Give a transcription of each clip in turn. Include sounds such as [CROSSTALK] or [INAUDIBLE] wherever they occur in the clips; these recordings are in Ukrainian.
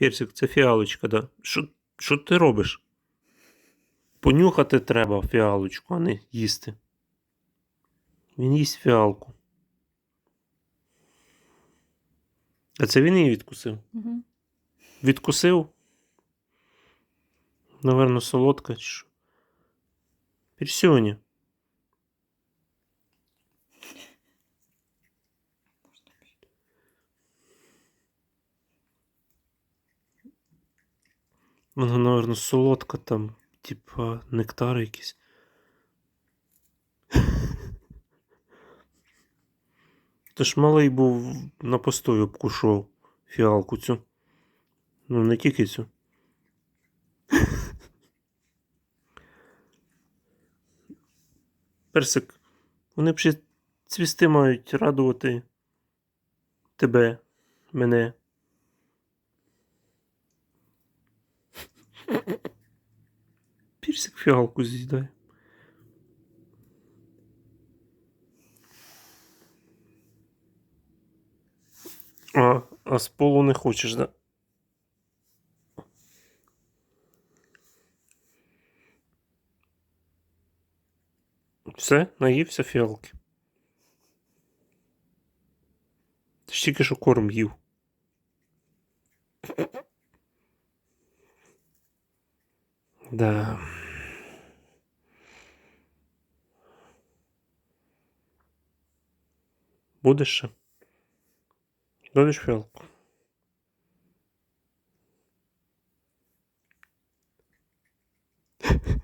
Персик, це фіалочка, да. Що, що ти робиш? Понюхати треба фіалочку, а не їсти. Він їсть фіалку. А це він її відкусив? Угу. Відкусив? Наверно, солодка чи що. Персюня. Вона, наверно, солодка там, типа нектар якийсь. [LAUGHS] Ти ж малий був на постою обкушав фіалку цю. Ну, не тільки цю. [LAUGHS] Персик, вони б ще цвісти мають радувати тебе, мене. Персик фіалку з'їдає. А, а з полу не хочеш, да? Все, наївся фіалки. Ти ж тільки що корм їв. Да. Будеш ще? Будеш? [LAUGHS]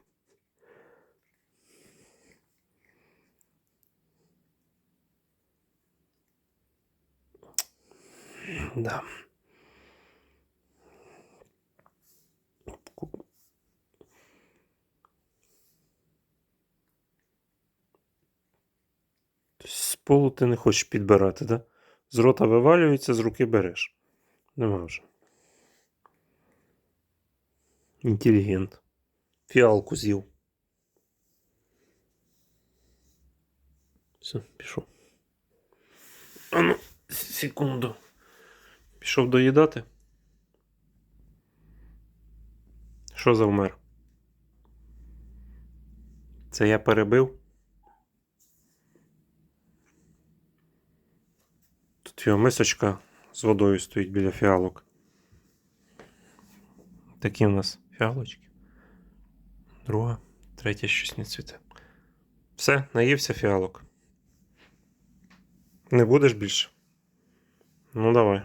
Да. Полу ти не хочеш підбирати, да? З рота вивалюється, з руки береш. Нема вже. Інтелігент. Фіалку з'їв. Все, пішов. А ну, секунду. Пішов доїдати. Що завмер? Це я перебив. Тут його мисочка з водою стоїть біля фіалок. Такі у нас фіалочки. Друга, третя щось не цвіте. Все, наївся фіалок. Не будеш більше? Ну давай.